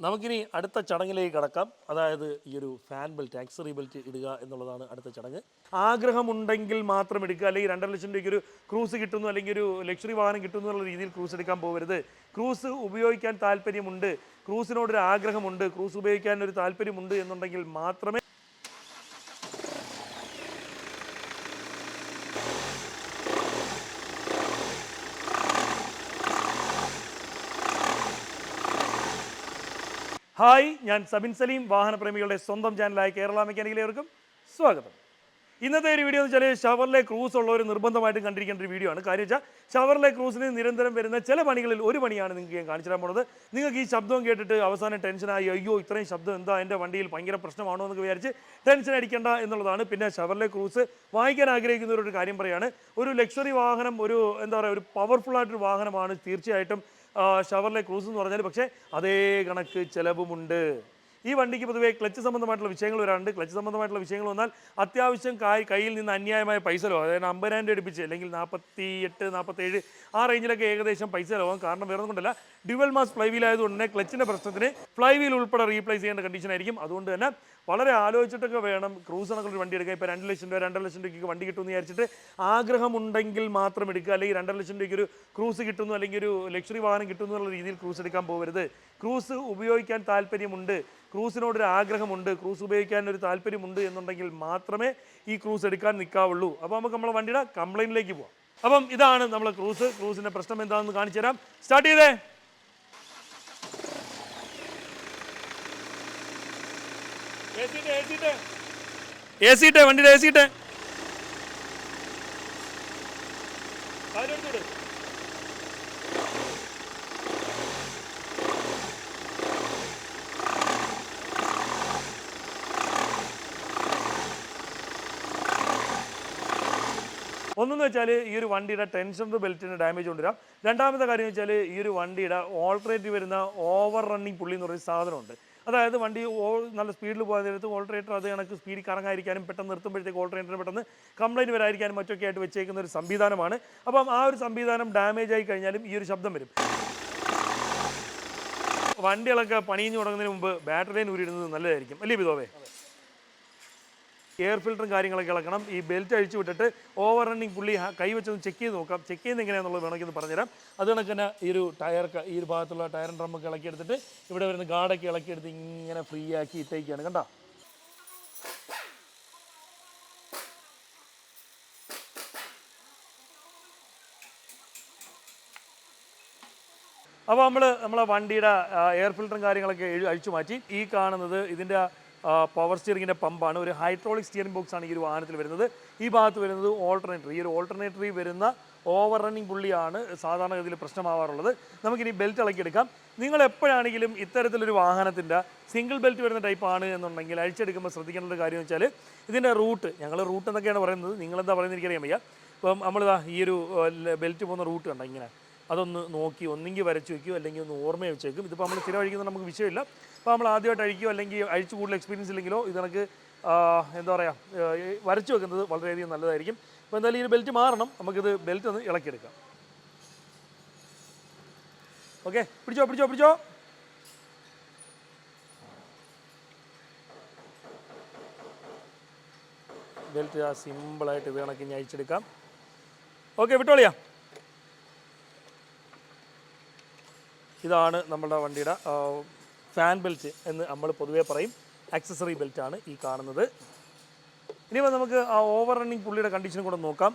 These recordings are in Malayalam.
നമുക്കിനി അടുത്ത ചടങ്ങിലേക്ക് കടക്കാം. അതായത് ഈ ഒരു ഫാൻ ബെൽറ്റ് ആക്സറി ബെൽറ്റ് ഇടുക എന്നുള്ളതാണ് അടുത്ത ചടങ്ങ്. ആഗ്രഹമുണ്ടെങ്കിൽ മാത്രം എടുക്കുക. അല്ലെങ്കിൽ രണ്ടര ലക്ഷം രൂപയ്ക്ക് ഒരു ക്രൂസ് കിട്ടുന്നു അല്ലെങ്കിൽ ഒരു ലക്ഷറി വാഹനം കിട്ടുന്നു എന്നുള്ള രീതിയിൽ ക്രൂസ് എടുക്കാൻ പോകരുത് ക്രൂസ് ഉപയോഗിക്കാൻ താല്പര്യമുണ്ട്. ക്രൂസിനോടൊരു ആഗ്രഹമുണ്ട്. ക്രൂസ് ഉപയോഗിക്കാൻ ഒരു താല്പര്യമുണ്ട് എന്നുണ്ടെങ്കിൽ മാത്രമേ ഹായ് ഞാൻ സബിൻ സലീം വാഹനപ്രേമികളുടെ സ്വന്തം ചാനലായ കേരള മെക്കാനിക്കലേവർക്കും സ്വാഗതം. ഇന്നത്തെ ഒരു വീഡിയോ എന്ന് വെച്ചാൽ ഷവർലെ ക്രൂസ് ഉള്ളവർ നിർബന്ധമായിട്ടും കണ്ടിരിക്കേണ്ട ഒരു വീഡിയോ ആണ്. കാര്യം വെച്ചാൽ ഷവർലെ ക്രൂസിന് നിരന്തരം വരുന്ന ചില പണികളിൽ ഒരു പണിയാണ് നിങ്ങൾക്ക് ഞാൻ കാണിച്ചു തരാൻ പോണത്. നിങ്ങൾക്ക് ഈ ശബ്ദം കേട്ടിട്ട് അവസാനം ടെൻഷനായി അയ്യോ ഇത്രയും ശബ്ദം എന്താ? എന്റെ വണ്ടിയിൽ ഭയങ്കര പ്രശ്നമാണോ? എന്നൊക്കെ വിചാരിച്ച് ടെൻഷൻ അടിക്കേണ്ട എന്നുള്ളതാണ്. പിന്നെ ഷവർലെ ക്രൂസ് വാങ്ങിക്കാൻ ആഗ്രഹിക്കുന്നവരൊരു കാര്യം പറയാണ്. ഒരു ലക്ഷറി വാഹനം ഒരു എന്താ പറയുക ഒരു പവർഫുൾ ആയിട്ടൊരു വാഹനമാണ് തീർച്ചയായിട്ടും ഷവർലെ ക്രൂസ് എന്ന് പറഞ്ഞാൽ പക്ഷേ അതേ കണക്ക് ചിലവുമുണ്ട്. ഈ വണ്ടിക്ക് പൊതുവേ ക്ലച്ച് സംബന്ധമായിട്ടുള്ള വിഷയങ്ങൾ വരാറുണ്ട്. ക്ലച്ച് സംബന്ധമായിട്ടുള്ള വിഷയങ്ങൾ വന്നാൽ അത്യാവശ്യം കായ് കയ്യിൽ നിന്ന് അന്യായമായ പൈസ ലോ അതായത് അമ്പതിനായിരം രൂപ അടുപ്പിച്ച് അല്ലെങ്കിൽ നാൽപ്പത്തി എട്ട് നാൽപ്പത്തേഴ് ആ റേഞ്ചിലൊക്കെ ഏകദേശം പൈസ ലോകം. കാരണം വേറെ കൊണ്ടല്ല ഡ്യുവൽ മാസ് ഫ്ലൈ വീൽ ആയതുകൊണ്ട് തന്നെ ക്ലച്ചിന്റെ പ്രശ്നത്തിന് ഫ്ലൈ വീൽ ഉൾപ്പെടെ റീപ്ലേസ് ചെയ്യേണ്ട കണ്ടീഷൻ ആയിരിക്കും. അതുകൊണ്ട് തന്നെ വളരെ ആലോചിച്ചിട്ടൊക്കെ വേണം ക്രൂസ് ഒരു വണ്ടി എടുക്കുക ഇപ്പോൾ രണ്ട് ലക്ഷം രൂപ രണ്ടര ലക്ഷം രൂപയ്ക്ക് വണ്ടി കിട്ടുമെന്ന് വിചാരിച്ചിട്ട് ആഗ്രഹമുണ്ടെങ്കിൽ മാത്രം എടുക്കുക. അല്ലെങ്കിൽ രണ്ടര ലക്ഷം രൂപയ്ക്ക് ഒരു ക്രൂസ് കിട്ടുന്നു അല്ലെങ്കിൽ ഒരു ലക്ഷറി വാഹനം കിട്ടുന്നു എന്നുള്ള രീതിയിൽ ക്രൂസ് എടുക്കാൻ പോകരുത് ക്രൂസ് ഉപയോഗിക്കാൻ താല്പര്യമുണ്ട്. ക്രൂസിനോടൊരു ആഗ്രഹമുണ്ട്. ക്രൂസ് ഉപയോഗിക്കാൻ ഒരു താല്പര്യമുണ്ട് എന്നുണ്ടെങ്കിൽ മാത്രമേ ഈ ക്രൂസ് എടുക്കാൻ നിൽക്കാവുള്ളൂ. അപ്പോൾ നമുക്ക് നമ്മളെ വണ്ടിയുടെ കംപ്ലൈന്റിലേക്ക് പോവാം. അപ്പം ഇതാണ് നമ്മളെ ക്രൂസ്. ക്രൂസിന്റെ പ്രശ്നം എന്താണെന്ന് കാണിച്ചു തരാം സ്റ്റാർട്ട് ചെയ്തേ. എ സീട്ട് വണ്ടിയുടെ എ സീട്ട് ഒന്നെന്ന് വെച്ചാൽ ഈ ഒരു വണ്ടിയുടെ ടെൻഷണർ ബെൽറ്റിന് ഡാമേജ് കൊണ്ടുവരാം. രണ്ടാമത്തെ കാര്യം വെച്ചാൽ ഈ ഒരു വണ്ടിയുടെ ഓൾട്ടറേറ്റ് വരുന്ന ഓവർ റണ്ണിങ് പുള്ളി എന്ന് പറയുന്ന സാധനമുണ്ട്. അതായത് വണ്ടി നല്ല സ്പീഡിൽ പോകുന്ന നേരത്ത് ഓൾട്ടറേറ്റർ അത് കണക്ക് സ്പീഡിൽ കറങ്ങാതിരിക്കാനും പെട്ടെന്ന് നിർത്തുമ്പോഴത്തേക്ക് ഓൾട്ടറേറ്ററിന് പെട്ടെന്ന് കംപ്ലൈന്റ് വരായിരിക്കാനും മറ്റൊക്കെ ആയിട്ട് വെച്ചേക്കുന്ന ഒരു സംവിധാനമാണ്. അപ്പം ആ ഒരു സംവിധാനം ഡാമേജ് ആയി കഴിഞ്ഞാലും ഈ ഒരു ശബ്ദം വരും. വണ്ടികളൊക്കെ പണിഞ്ഞു തുടങ്ങുന്നതിന് മുമ്പ് ബാറ്ററിയിൽ ഊരിടുന്നത് നല്ലതായിരിക്കും. അല്ലേ ബിതോവേ എയർ ഫിൽറ്ററും കാര്യങ്ങളൊക്കെ ഇളക്കണം. ഈ ബെൽറ്റ് അഴിച്ചു വിട്ടിട്ട് ഓവർ റണ്ണിങ് പുള്ളി കൈവച്ചൊന്ന് ചെക്ക് ചെയ്ത് നോക്കാം. ചെക്ക് ചെയ്യുന്ന എങ്ങനെയാണെന്നുള്ളത് വേണമെങ്കിൽ ഒന്ന് പറഞ്ഞുതരാം. അത് കണക്ക് തന്നെ ഈ ഒരു ടയർ ഈ ഒരു ഭാഗത്തുള്ള ടയറും ഡ്രമ്മൊക്കെ ഇളക്കിയെടുത്തിട്ട് ഇവിടെ വരുന്ന ഗാർഡൊക്കെ ഇളക്കിയെടുത്ത് ഇങ്ങനെ ഫ്രീ ആക്കി ഇട്ടേക്കാണ്. കണ്ടോ? അപ്പോൾ നമ്മൾ നമ്മളെ വണ്ടിയുടെ എയർ ഫിൽറ്ററും കാര്യങ്ങളൊക്കെ അഴിച്ചു മാറ്റി. ഈ കാണുന്നത് ഇതിന്റെ പവർ സ്റ്റിയറിങ്ങിന്റെ പമ്പാണ്. ഒരു ഹൈഡ്രോളിക് സ്റ്റിയറിംഗ് ബോക്സ് ആണ് ഈ ഒരു വാഹനത്തിൽ വരുന്നത്. ഈ ഭാഗത്ത് വരുന്നത് ഓൾട്ടർനേറ്റർ ഈ ഒരു ഓൾട്ടർനേറ്ററിൽ വരുന്ന ഓവർ റണ്ണിങ് പുള്ളിയാണ് സാധാരണഗതിയിൽ പ്രശ്നമാവാറുള്ളത്. നമുക്കിനി ബെൽറ്റ് ഇളക്കിയെടുക്കാം. നിങ്ങൾ എപ്പോഴാണെങ്കിലും ഇത്തരത്തിലൊരു വാഹനത്തിന്റെ സിംഗിൾ ബെൽറ്റ് വരുന്ന ടൈപ്പ് ആണ് എന്നുണ്ടെങ്കിൽ അഴിച്ചെടുക്കുമ്പോൾ ശ്രദ്ധിക്കേണ്ട ഒരു കാര്യം വെച്ചാൽ ഇതിന്റെ റൂട്ട് ഞങ്ങൾ റൂട്ട് എന്നൊക്കെയാണ് പറയുന്നത്. നിങ്ങളെന്താ പറയുന്നത് എനിക്കറിയാൻ വയ്യ. അപ്പം നമ്മളിതാ ഈ ഒരു ബെൽറ്റ് പോകുന്ന റൂട്ട് കണ്ടോ ഇങ്ങനെ? അതൊന്ന് നോക്കി ഒന്നെങ്കിൽ വരച്ച് വയ്ക്കും അല്ലെങ്കിൽ ഒന്ന് ഓർമ്മ വെച്ചേക്കും ഇതിപ്പോൾ നമ്മൾ സ്ഥിരം അഴിക്കുന്നത് നമുക്ക് വിഷയമില്ല. അപ്പോൾ നമ്മൾ ആദ്യമായിട്ട് അഴിക്കുകയോ അല്ലെങ്കിൽ അഴിച്ചു കൂടുതൽ എക്സ്പീരിയൻസ് ഇല്ലെങ്കിലോ ഇത് നമുക്ക് എന്താ പറയുക വരച്ചു വെക്കുന്നത് വളരെയധികം നല്ലതായിരിക്കും. അപ്പോൾ എന്തായാലും ഈ ബെൽറ്റ് മാറണം. നമുക്കിത് ബെൽറ്റ് ഒന്ന് ഇളക്കിയെടുക്കാം. ഓക്കെ പിടിച്ചോ പിടിച്ചോ പിടിച്ചോ. ബെൽറ്റ് ആ സിമ്പിളായിട്ട് ഇത് ഞാൻ അഴിച്ചെടുക്കാം. ഓക്കെ വിട്ടോളിയാ. ഇതാണ് നമ്മുടെ വണ്ടിയുടെ ഫാൻ ബെൽറ്റ് എന്ന് നമ്മൾ പൊതുവേ പറയും. ആക്സസറി ബെൽറ്റാണ് ഈ കാണുന്നത്. ഇനി നമുക്ക് ആ ഓവർ റണ്ണിങ് പുള്ളിയുടെ കണ്ടീഷൻ കൂടെ നോക്കാം.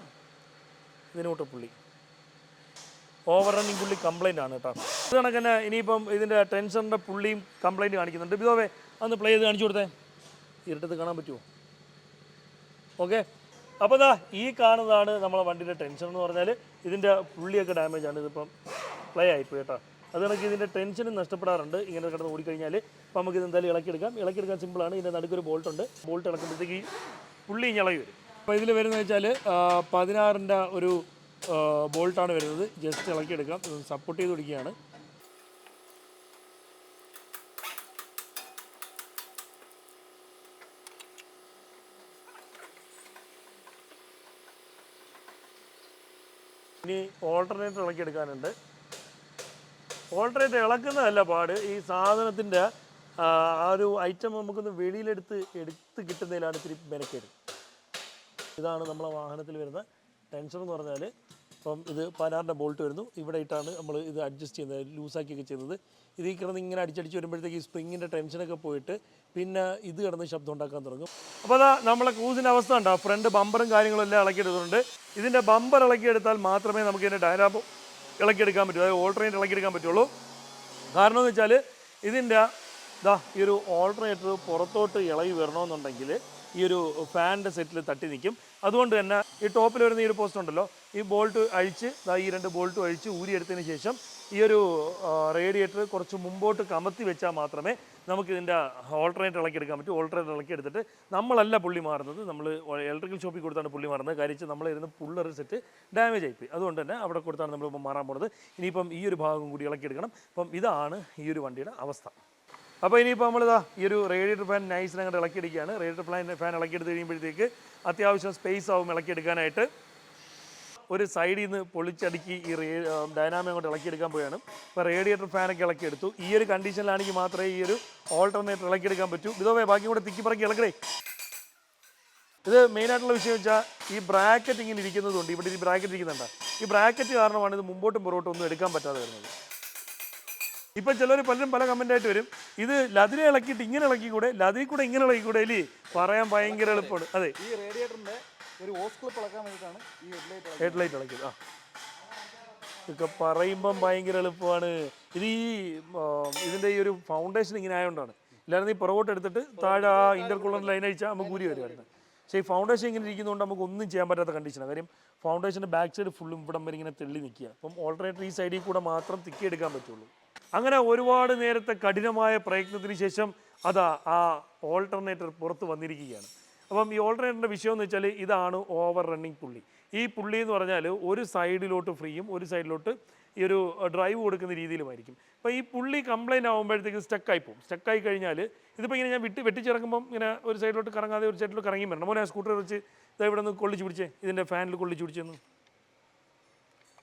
ഇതിനോട്ട് പുള്ളി. ഓവർ റണ്ണിങ് പുള്ളി കംപ്ലൈന്റ് ആണ് കേട്ടോ. ഇത് കണക്ക് ഇനിയിപ്പം ഇതിന്റെ ടെൻഷറിന്റെ പുള്ളിയും കംപ്ലൈന്റ് കാണിക്കുന്നുണ്ട്. ബിതോവേ അന്ന് പ്ലേ ചെയ്ത് കാണിച്ചു കൊടുത്തേ. ഇരുട്ടത്ത് കാണാൻ പറ്റുമോ ഓക്കെ അപ്പോൾ ദാ ഈ കാണുന്നതാണ് നമ്മളെ വണ്ടിയുടെ ടെൻഷൻ എന്ന് പറഞ്ഞാൽ ഇതിന്റെ പുള്ളിയൊക്കെ ഡാമേജ് ആണ്. ഇതിപ്പം പ്ലേ ആയിപ്പോയി കേട്ടോ. അത് കണക്ക് ഇതിന്റെ ടെൻഷനും നഷ്ടപ്പെടാറുണ്ട്. ഇങ്ങനെ കിടന്ന് ഓടിക്കഴിഞ്ഞാൽ അപ്പോൾ നമുക്ക് ഇത് എന്തായാലും ഇളക്കിയെടുക്കാം ഇളക്കിയെടുക്കാൻ സിമ്പിളാണ് ഇതിന്റെ നടുക്കൊരു ബോൾട്ട് ഉണ്ട്. ബോൾട്ട് ഇളക്കുമ്പോഴത്തേക്ക് പുള്ളി ഇളകി വരും. അപ്പോൾ ഇതിൽ വരുന്നത് വെച്ചാൽ പതിനാറിന്റെ ഒരു ബോൾട്ടാണ് വരുന്നത്. ജസ്റ്റ് ഇളക്കിയെടുക്കാം സപ്പോർട്ട് ചെയ്ത് പിടിക്കുകയാണ്. ഇനി ഓൾട്ടർനേറ്റർ ഇളക്കിയെടുക്കാനുണ്ട് ഓൾട്ടറേറ്റ് ഇളക്കുന്നതല്ല പാട്. ഈ സാധനത്തിന്റെ ആ ഒരു ഐറ്റം നമുക്കൊന്ന് വെളിയിലെടുത്ത് എടുത്ത് കിട്ടുന്നതിലാണ് ഇത്തിരി മെനക്കേട്. ഇതാണ് നമ്മളെ വാഹനത്തിൽ വരുന്ന ടെൻഷൻ എന്ന് പറഞ്ഞാൽ ഇപ്പം ഇത് പതിനാറിന്റെ ബോൾട്ട് വരുന്നു. ഇവിടെ ഇട്ടാണ് നമ്മൾ ഇത് അഡ്ജസ്റ്റ് ചെയ്യുന്നത് ലൂസാക്കിയൊക്കെ ചെയ്യുന്നത്. ഇത് ഈ കിടന്ന് ഇങ്ങനെ അടിച്ചടിച്ച് വരുമ്പോഴത്തേക്ക് ഈ സ്പ്രിങ്ങിന്റെ ടെൻഷനൊക്കെ പോയിട്ട് പിന്നെ ഇത് കിടന്ന് ശബ്ദം ഉണ്ടാക്കാൻ തുടങ്ങും. അപ്പോൾ അതാ നമ്മളെ ക്രൂസിന്റെ അവസ്ഥ ഉണ്ടാവും ഫ്രണ്ട് ബമ്പറും കാര്യങ്ങളും എല്ലാം ഇളക്കിയെടുക്കുന്നുണ്ട് ഇതിന്റെ ബമ്പർ ഇളക്കിയെടുത്താൽ മാത്രമേ നമുക്ക് ഇതിന്റെ ഡയലാബ് ഇളക്കിയെടുക്കാൻ പറ്റും. അതായത് ഓൾട്ടർനേറ്റ് ഇളക്കിയെടുക്കാൻ പറ്റുള്ളൂ. കാരണം എന്ന് വെച്ചാൽ ഇതിന്റെ ഇതാ ഈ ഒരു ഓൾട്ടർനേറ്റർ പുറത്തോട്ട് ഇളകി വരണമെന്നുണ്ടെങ്കിൽ ഈ ഒരു ഫാനിന്റെ സെറ്റിൽ തട്ടി നിൽക്കും അതുകൊണ്ട് തന്നെ ഈ ടോപ്പിൽ വരുന്ന ഈ ഒരു പോസ്റ്റ് ഉണ്ടല്ലോ ഈ ബോൾട്ട് അഴിച്ച് ഇതാ ഈ രണ്ട് ബോൾട്ടും അഴിച്ച് ഊരിയെടുത്തതിന് ശേഷം ഈ ഒരു റേഡിയേറ്റർ കുറച്ച് മുമ്പോട്ട് കമത്തി വെച്ചാൽ മാത്രമേ നമുക്ക് ഇതിന്റെ എടുക്കാൻ പറ്റും. ഓൾട്ടർനേറ്റ് ഇളക്കി എടുത്തിട്ട് നമ്മളല്ല പുള്ളി മാറുന്നത്. നമ്മൾ ഇലക്ട്രിക്കൽ ഷോപ്പിൽ കൊടുത്താണ് പുള്ളി മാറുന്നത്. കാര്യം നമ്മളിരുന്ന് പുള്ളർ സെറ്റ് ഡാമേജ് ആയിപ്പോയി. അതുകൊണ്ട് തന്നെ അവിടെ കൊടുത്താണ് നമ്മളിപ്പോൾ മാറാൻ പോകുന്നത് ഇനിയിപ്പം ഈ ഒരു ഭാഗം കൂടി ഇളക്കി എടുക്കണം. അപ്പം ഇതാണ് ഈ ഒരു വണ്ടിയുടെ അവസ്ഥ. അപ്പോൾ ഇനിയിപ്പോൾ നമ്മളിതാ ഈ ഒരു റേഡിയേറ്റർ ഫാൻ നൈസിനെ അങ്ങോട്ട് ഇളക്കിയെടുക്കുകയാണ് റേഡിയേറ്റർ ഫാൻ ഫാൻ ഇളക്കിയെടുത്ത് കഴിയുമ്പോഴത്തേക്ക് അത്യാവശ്യം സ്പേസ് ആവും ഇളക്കിയെടുക്കാനായിട്ട് ഒരു സൈഡിൽ നിന്ന് പൊളിച്ചടുക്കി ഈ റേ ഡൈനാമി അങ്ങോട്ട് ഇളക്കിയെടുക്കാൻ പോവുകയാണ്. ഇപ്പോൾ റേഡിയേറ്റർ ഫാനൊക്കെ ഇളക്കിയെടുത്തു. ഈ ഒരു കണ്ടീഷനിലാണെങ്കിൽ മാത്രമേ ഈ ഒരു ഓൾട്ടർനേറ്റർ ഇളക്കിയെടുക്കാൻ പറ്റൂ. ഇതോവേ ബാക്കി കൂടെ തിക്കി പറക്കി ഇളക്കണേ ഇത് മെയിനായിട്ടുള്ള വിഷയം വെച്ചാൽ ഈ ബ്രാക്കറ്റ് ഇങ്ങനെ ഇരിക്കുന്നതുകൊണ്ട് ഇവിടെ ഈ ബ്രാക്കറ്റ് ഇരിക്കുന്നുണ്ട്. ഈ ബ്രാക്കറ്റ് കാരണമാണ് ഇത് മുമ്പോട്ടും പുറകോട്ടും ഒന്നും എടുക്കാൻ പറ്റാതെ വരുന്നത്. ഇപ്പം ചിലർ പലരും പല കമന്റ് ആയിട്ട് വരും. ഇത് ലതിനെ ഇളക്കിയിട്ട് ഇങ്ങനെ ഇളക്കി ഇളക്കിക്കൂടെ? ലതിൽ കൂടെ ഇങ്ങനെ ഇളക്കിക്കൂടെ? ഇല്ലേ? പറയാൻ ഭയങ്കര എളുപ്പമാണ്. അതെ. ഈ റേഡിയേറ്ററിന്റെ ഒരു ഈ ഹെഡ്ലൈറ്റ് ഹെഡ് ലൈറ്റ് ഇളക്കിയത്. ആ. ഇതൊക്കെ പറയുമ്പം ഭയങ്കര എളുപ്പമാണ്. ഇത് ഈ ഇതിന്റെ ഈ ഒരു ഫൗണ്ടേഷൻ ഇങ്ങനെ ആയതുകൊണ്ടാണ് ഇല്ലാതെ ഈ പുറകോട്ട് എടുത്തിട്ട് താഴെ ആ ഇന്റർകൂളർ ലൈൻ അഴിച്ചാൽ നമുക്ക് ഊരി വരുമായിരുന്നു പക്ഷേ ഈ ഫൗണ്ടേഷൻ ഇങ്ങനെ ഇരിക്കുന്നതുകൊണ്ട് നമുക്ക് ഒന്നും ചെയ്യാൻ പറ്റാത്ത കണ്ടീഷനാണ് കാര്യം ഫൗണ്ടേഷന്റെ ബാക്ക് സൈഡ് ഫുള്ളും ഇവിടം വരെ ഇങ്ങനെ തെള്ളി നിൽക്കുക അപ്പം ഓൾട്ടർനേറ്റർ ഈ സൈഡിൽ കൂടെ മാത്രം തിക്കിയെടുക്കാൻ പറ്റുള്ളൂ. അങ്ങനെ ഒരുപാട് നേരത്തെ കഠിനമായ പ്രയത്നത്തിന് ശേഷം അതാ ആ ഓൾട്ടർനേറ്റർ പുറത്ത് വന്നിരിക്കുകയാണ്. അപ്പം ഈ ഓൾട്ടർനേറ്ററിന്റെ വിഷയം എന്ന് വെച്ചാൽ ഇതാണ് ഓവർ റണ്ണിങ് പുള്ളി. ഈ പുള്ളി എന്ന് പറഞ്ഞാൽ ഒരു സൈഡിലോട്ട് ഫ്രീയും ഒരു സൈഡിലോട്ട് ഈ ഒരു ഡ്രൈവ് കൊടുക്കുന്ന രീതിയിലുമായിരിക്കും. അപ്പോൾ ഈ പുള്ളി കംപ്ലൈന്റ് ആകുമ്പോഴത്തേക്ക് സ്റ്റക്കായി പോകും. സ്റ്റക്കായി കഴിഞ്ഞാൽ ഇതിപ്പോൾ ഇങ്ങനെ ഞാൻ വിട്ട് വെട്ടിച്ചിറങ്ങുമ്പം ഇങ്ങനെ ഒരു സൈഡിലോട്ട് കറങ്ങാതെ ഒരു സൈഡിലോട്ട് കറങ്ങി വരണം. മോനെ സ്കൂട്ടർ വെച്ച് ഇതാ ഇവിടെ നിന്ന് കൊള്ളിച്ച് പിടിച്ചേ. ഇതിന്റെ ഫാനിൽ കൊള്ളിച്ച് പിടിച്ചെന്ന്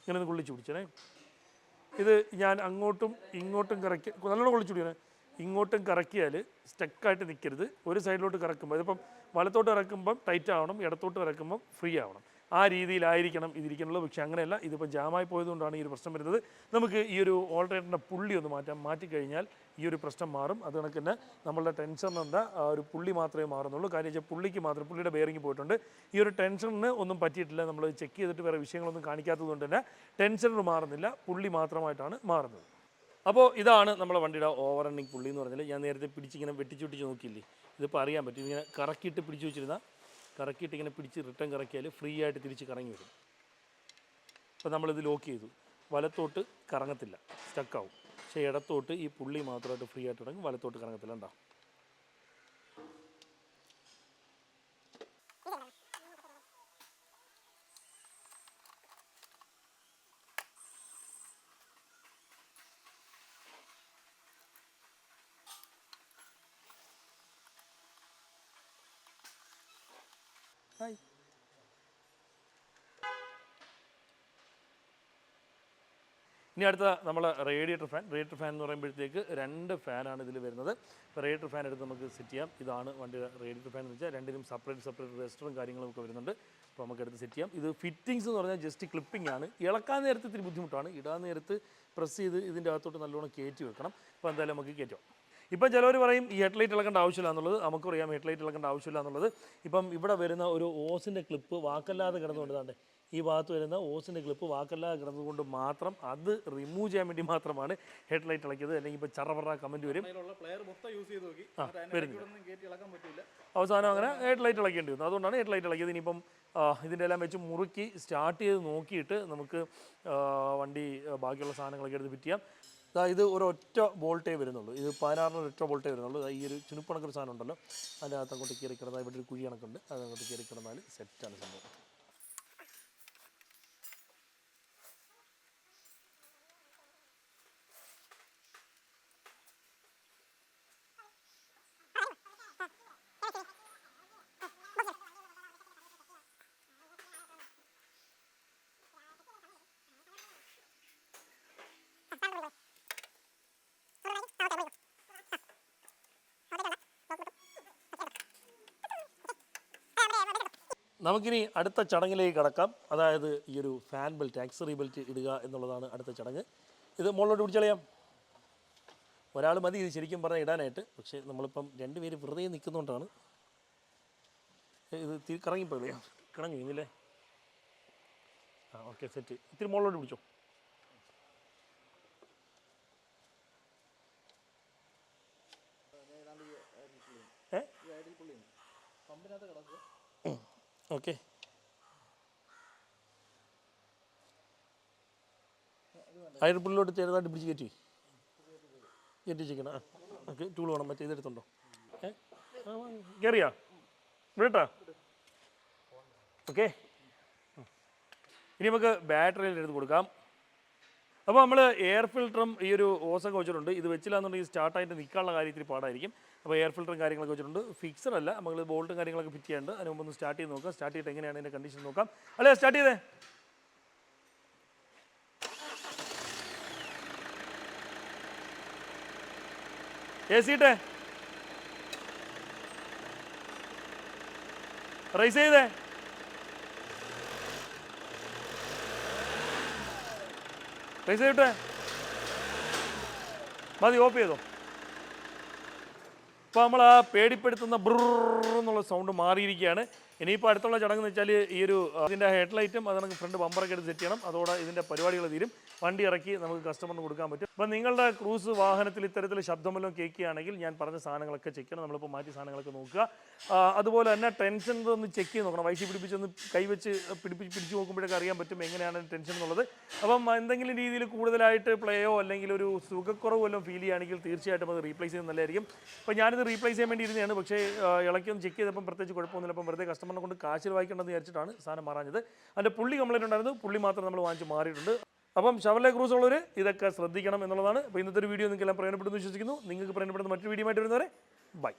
ഇങ്ങനെ ഒന്ന് കൊള്ളിച്ച് പിടിച്ചേ ഇത് ഞാൻ അങ്ങോട്ടും ഇങ്ങോട്ടും കറക്കി നല്ലോണം കൊള്ളിച്ചു പിടിക്കണേ. ഇങ്ങോട്ടും കറക്കിയാൽ സ്റ്റക്കായിട്ട് നിൽക്കരുത് ഒരു സൈഡിലോട്ട് കറക്കുമ്പോൾ ഇതിപ്പം വലത്തോട്ട് ഇറക്കുമ്പം ടൈറ്റ് ആവണം ഇടത്തോട്ട് ഇറക്കുമ്പം ഫ്രീ ആവണം. ആ രീതിയിലായിരിക്കണം ഇതിരിക്കുന്നുള്ളത് പക്ഷേ അങ്ങനെയല്ല ഇതിപ്പോൾ ജാമായി പോയതുകൊണ്ടാണ് ഈ ഒരു പ്രശ്നം വരുന്നത്. നമുക്ക് ഈ ഒരു ഓൾട്ടറേറ്ററിന്റെ പുള്ളി ഒന്ന് മാറ്റാം. മാറ്റിക്കഴിഞ്ഞാൽ ഈ ഒരു പ്രശ്നം മാറും. അത് കണക്ക് തന്നെ നമ്മളുടെ ടെൻഷനെന്താ ഒരു പുള്ളി മാത്രമേ മാറുന്നുള്ളൂ. കാര്യം വെച്ചാൽ പുള്ളിക്ക് മാത്രം പുള്ളിയുടെ ബെയറിംഗ് പോയിട്ടുണ്ട്. ഈ ഒരു ടെൻഷനിന് ഒന്നും പറ്റിയിട്ടില്ല. നമ്മൾ ചെക്ക് ചെയ്തിട്ട് വേറെ വിഷയങ്ങളൊന്നും കാണിക്കാത്തത് കൊണ്ട് തന്നെ ടെൻഷനർ മാറുന്നില്ല. പുള്ളി മാത്രമായിട്ടാണ് മാറുന്നത്. അപ്പോൾ ഇതാണ് നമ്മളെ വണ്ടിയുടെ ഓവർ റണ്ണിങ് പുള്ളി എന്ന് പറഞ്ഞാൽ ഞാൻ നേരത്തെ പിടിച്ചിങ്ങനെ വെട്ടിച്ചുട്ടിച്ച് വെട്ടിച്ച് നോക്കിയില്ലേ? ഇതിപ്പോൾ അറിയാൻ പറ്റും. ഇങ്ങനെ കറക്കിയിട്ട് പിടിച്ചു വെച്ചിരുന്ന കറക്കിയിട്ട് ഇങ്ങനെ പിടിച്ച് റിട്ടേൺ കറക്കിയാൽ ഫ്രീ ആയിട്ട് തിരിച്ച് കറങ്ങി വരും. അപ്പോൾ നമ്മളിത് ലോക്ക് ചെയ്തു. വലത്തോട്ട് കറങ്ങത്തില്ല. സ്റ്റക്കാവും പക്ഷേ ഇടത്തോട്ട് ഈ പുള്ളി മാത്രമായിട്ട് ഫ്രീ ആയിട്ട് തുടങ്ങി വലത്തോട്ട് കറങ്ങത്തില്ല. ഉണ്ടാവും ഹായ് ഇനി അടുത്ത നമ്മൾ റേഡിയേറ്റർ ഫാൻ. റേഡിയേറ്റർ ഫാൻ എന്ന് പറയുമ്പോഴത്തേക്ക് രണ്ട് ഫാനാണ് ഇതിൽ വരുന്നത്. ഇപ്പോൾ റേഡിയേറ്റർ ഫാൻ എടുത്ത് നമുക്ക് സെറ്റ് ചെയ്യാം. ഇതാണ് വണ്ടിയുടെ റേഡിയേറ്റർ ഫാൻ എന്ന് വെച്ചാൽ രണ്ടിനും സെപ്പറേറ്റ് സെപ്പറേറ്റ് രജിസ്റ്ററും കാര്യങ്ങളും ഒക്കെ വരുന്നുണ്ട്. അപ്പോൾ നമുക്ക് എടുത്ത് സെറ്റ് ചെയ്യാം. ഇത് ഫിറ്റിങ്സ് എന്ന് പറഞ്ഞാൽ ജസ്റ്റ് ക്ലിപ്പിംഗ് ആണ്. ഇളക്കാൻ നേരത്തെ ഇത്തിരി ബുദ്ധിമുട്ടാണ്. ഇടാൻ നേരത്ത് പ്രസ് ചെയ്ത് ഇതിന്റെ അകത്തോട്ട് നല്ലോണം കയറ്റി വെക്കണം. അപ്പോൾ എന്തായാലും നമുക്ക് കയറ്റാം ഇപ്പം ചിലവർ പറയും ഈ ഹെഡ്ലൈറ്റ് ഇളക്കേണ്ട ആവശ്യമില്ല എന്നുള്ളത് നമുക്കറിയാം ഹെഡ്ലൈറ്റ് ഇളക്കേണ്ട ആവശ്യമില്ല എന്നുള്ളത്. ഇപ്പം ഇവിടെ വരുന്ന ഒരു ഓസിന്റെ ക്ലിപ്പ് വാക്കല്ലാതെ കിടന്നുകൊണ്ടതാണ് ഈ ഭാഗത്ത് വരുന്ന ഓസിന്റെ ക്ലിപ്പ് വാക്കല്ലാതെ കിടന്നുകൊണ്ട് മാത്രം അത് റിമൂവ് ചെയ്യാൻ വേണ്ടി മാത്രമാണ് ഹെഡ്ലൈറ്റ് ഇളക്കിയത്. അല്ലെങ്കിൽ ഇപ്പോൾ ചറപറ കമന്റ് വരും. ആ പറ്റില്ല അവസാനം അങ്ങനെ ഹെഡ് ലൈറ്റ് ഇളക്കേണ്ടി വന്നു. അതുകൊണ്ടാണ് ഹെഡ് ലൈറ്റ് ഇളക്കിയത്. ഇനിയിപ്പം ഇതിന്റെ എല്ലാം വെച്ച് മുറുക്കി സ്റ്റാർട്ട് ചെയ്ത് നോക്കിയിട്ട് നമുക്ക് വണ്ടി ബാക്കിയുള്ള സാധനങ്ങളൊക്കെ എടുത്ത് ഫിറ്റ് ചെയ്യാം. ഇത് ഒറ്റ ബോൾട്ടേ വരുന്നുള്ളൂ. ഇത് പതിനാറിന് ഒറ്റ ബോൾട്ടേ വരുന്നുള്ളൂ. ഈ ഒരു ചുനുപ്പണക്കൊരു സാധനം ഉണ്ടല്ലോ. അതിനകത്ത് അങ്ങോട്ട് കയറി കിടന്നാൽ ഇവിടെ ഒരു കുഴി കണക്കുണ്ട്. അങ്ങോട്ട് കയറി കിടന്നാൽ സെറ്റാണ് സംഭവം. നമുക്കിനി അടുത്ത ചടങ്ങിലേക്ക് കടക്കാം. അതായത് ഈ ഒരു ഫാൻ ബെൽറ്റ് ആക്സറി ബെൽറ്റ് ഇടുക എന്നുള്ളതാണ് അടുത്ത ചടങ്ങ്. ഇത് മുകളിലോട്ട് പിടിച്ചളയാം. ഒരാൾ മതി ഇത് ശരിക്കും പറഞ്ഞാൽ ഇടാനായിട്ട്. പക്ഷേ നമ്മളിപ്പം രണ്ടുപേര് വെറുതെ നിൽക്കുന്നതുകൊണ്ടാണ് ഇത് കറങ്ങിപ്പോയില്ലേ കിണങ്ങി ഇന്നില്ലേ ആ ഓക്കെ സെറ്റ്. ഇത്തിരി മുകളിലോട്ട് പിടിച്ചോ ഏ ഈ ഐഡിൽ പുള്ളിയാണ് പമ്പിനകത്ത് കിടക്കുക പുള്ളിലോട്ട് ചെറുതായിട്ട് പിടിച്ച് കയറ്റി. കയറ്റി വെച്ചിരിക്കണം ആ ഓക്കെ. ടൂൾ വേണം. മറ്റേ ഇതെടുത്തുണ്ടോ? ഏ? കയറിയാ വിടട്ടാ? ഓക്കെ. ഇനി നമുക്ക് ബാറ്ററിയിൽ എടുത്ത് കൊടുക്കാം. അപ്പോൾ നമ്മൾ എയർ ഫിൽറ്ററും ഈ ഒരു ഓസൊക്കെ വെച്ചിട്ടുണ്ട്. ഇത് വെച്ചില്ല വെച്ചില്ലാന്നുണ്ടെങ്കിൽ സ്റ്റാർട്ടായിട്ട് നിൽക്കാനുള്ള കാര്യത്തിൽ പാടായിരിക്കും. അപ്പോൾ എയർ ഫിൽറ്ററും കാര്യങ്ങളൊക്കെ വെച്ചിട്ടുണ്ട്. ഫിക്സർ അല്ല. നമ്മൾ ബോൾട്ടും കാര്യങ്ങളൊക്കെ ഫിറ്റ് ചെയ്യാണ്ട് അതിന് മുമ്പ് ഒന്ന് സ്റ്റാർട്ട് ചെയ്ത് നോക്കാം. സ്റ്റാർട്ട് ചെയ്തിട്ട് എങ്ങനെയാണ് അതിന്റെ കണ്ടീഷൻ നോക്കാം. അല്ലേ സ്റ്റാർട്ട് ചെയ്തേ? എ സിട്ടെ റൈസ് ചെയ്തേ? റൈസ് ചെയ്തിട്ടെ? മതി ഓഫ് ചെയ്തോ? ഇപ്പോൾ നമ്മൾ ആ പേടിപ്പെടുത്തുന്ന ബ്രർ എന്നുള്ള സൗണ്ട് മാറിയിരിക്കുകയാണ്. ഇനിയിപ്പോൾ അടുത്തുള്ള ചടങ്ങ് എന്ന് വെച്ചാൽ ഈ ഒരു ഇതിന്റെ ഹെഡ്ലൈറ്റും അത് നമുക്ക് ഫ്രണ്ട് ബമ്പറൊക്കെ എടുത്ത് സെറ്റ് ചെയ്യണം. അതോടെ ഇതിന്റെ പരിപാടികൾ തീരും. വണ്ടി ഇറക്കി നമുക്ക് കസ്റ്റമറിന് കൊടുക്കാൻ പറ്റും. അപ്പോൾ നിങ്ങളുടെ ക്രൂസ് വാഹനത്തിൽ ഇത്തരത്തിൽ ശബ്ദമെല്ലാം കേൾക്കുകയാണെങ്കിൽ ഞാൻ പറഞ്ഞ സാധനങ്ങളൊക്കെ ചെക്ക് ചെയ്യണം. നമ്മളിപ്പോൾ മാറ്റി സാധനങ്ങളൊക്കെ നോക്കുക. അതുപോലെ തന്നെ ടെൻഷൻ ഒന്ന് ചെക്ക് ചെയ്ത് നോക്കണം. വൈസി പിടിപ്പിച്ചൊന്ന് കൈവച്ച് പിടിപ്പിച്ച് പിടിച്ച് നോക്കുമ്പോഴൊക്കെ അറിയാൻ പറ്റും എങ്ങനെയാണ് ടെൻഷൻ എന്നുള്ളത്. അപ്പം എന്തെങ്കിലും രീതിയിൽ കൂടുതലായിട്ട് പ്ലേയോ അല്ലെങ്കിൽ ഒരു സുഖക്കുറവ് വല്ലതും ഫീൽ ചെയ്യുകയാണെങ്കിൽ തീർച്ചയായിട്ടും അത് റീപ്ലേസ് ചെയ്യുന്നത് നല്ലതായിരിക്കും. അപ്പോൾ ഞാനിത് റീപ്ലേസ് ചെയ്യാൻ വേണ്ടി ഇരുന്നതാണ്. പക്ഷേ ഇളക്കി ചെക്ക് ചെയ്തപ്പം പ്രത്യേകിച്ച് കുഴപ്പമൊന്നുമില്ല. അപ്പം വെറുതെ കസ്റ്റമറിനെ കൊണ്ട് കാശിൽ വായിക്കേണ്ടെന്ന് വിചാരിച്ചിട്ടാണ് സാധനം മാറാഞ്ഞത്. അതിന്റെ പുള്ളി കംപ്ലൈന്റ് ഉണ്ടായിരുന്നു. പുള്ളി മാത്രം നമ്മൾ വാങ്ങിച്ച് മാറിയിട്ടുണ്ട്. അപ്പം ഷവർലെ ക്രൂസ് ഉള്ളവർ ഇതൊക്കെ ശ്രദ്ധിക്കണം എന്നുള്ളതാണ്. അപ്പോൾ ഇന്നത്തെ ഒരു വീഡിയോ നിങ്ങൾക്ക് എല്ലാം പ്രയോജനപ്പെടുന്നു വിശ്വസിക്കുന്നു. നിങ്ങൾക്ക് പ്രയോജനപ്പെടുന്ന മറ്റൊരു വീഡിയോ ആയിട്ട് വരുന്നവരെ ബൈ